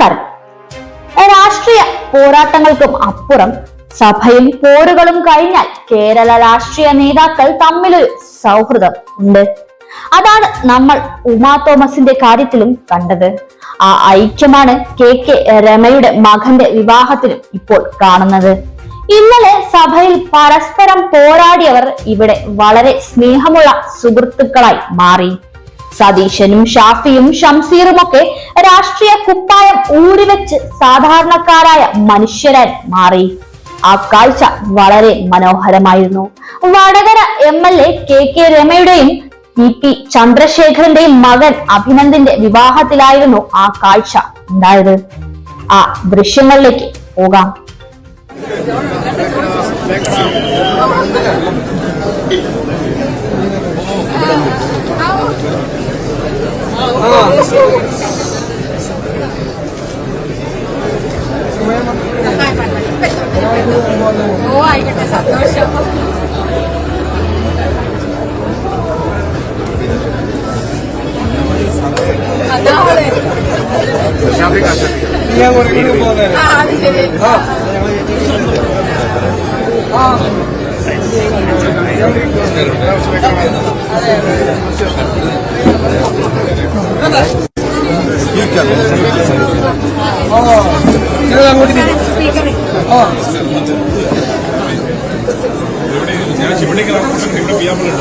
നമസ്കാരം. രാഷ്ട്രീയ പോരാട്ടങ്ങൾക്കും അപ്പുറം സഭയും പോരുകളും കഴിഞ്ഞാൽ കേരള രാഷ്ട്രീയ നേതാക്കൾ തമ്മിലൊരു സൗഹൃദം ഉണ്ട്. അതാണ് നമ്മൾ ഉമാ തോമസിന്റെ കാര്യത്തിലും കണ്ടത്. ആ ഐക്യമാണ് കെ കെ രമയുടെ മകന്റെ വിവാഹത്തിലും ഇപ്പോൾ കാണുന്നത്. ഇന്നലെ സഭയിൽ പരസ്പരം പോരാടിയവർ ഇവിടെ വളരെ സ്നേഹമുള്ള സുഹൃത്തുക്കളായി മാറി. സതീശനും ഷാഫിയും ഷംസീറുമൊക്കെ രാഷ്ട്രീയ കുപ്പായം ഊരിവെച്ച് സാധാരണക്കാരായ മനുഷ്യരായി മാറി. ആ കാഴ്ച വളരെ മനോഹരമായിരുന്നു. Vadakara M L A K K രമയുടെയും T P ചന്ദ്രശേഖരന്റെയും മകൻ അഭിനന്ദിന്റെ വിവാഹത്തിലായിരുന്നു ആ കാഴ്ച ഉണ്ടായത്. ആ ദൃശ്യങ്ങളിലേക്ക് പോകാം. ഓ ആയിക്കോട്ടെ സന്തോഷം അതാണ് ആ അത് ശരി. സ്പീക്കർ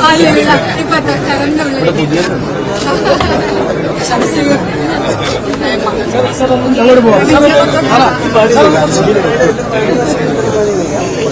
അല്ല ഇല്ല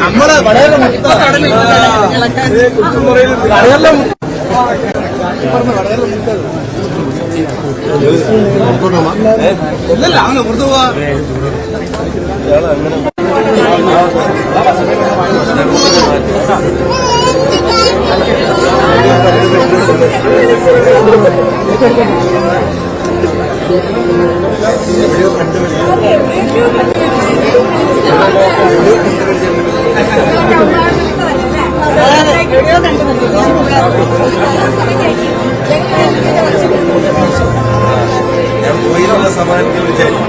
നമ്മളെ വടകര കടയെല്ലാം ഇല്ലല്ല അങ്ങനെ പുറത്തു പോവാ. Jenny.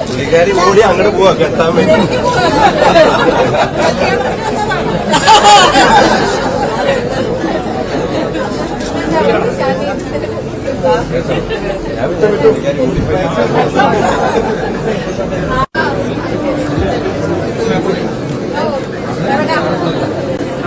പുള്ളിക്കാരി ഓടി അങ്ങോട്ട് പോവാ കെട്ടാൻ വേണ്ടി.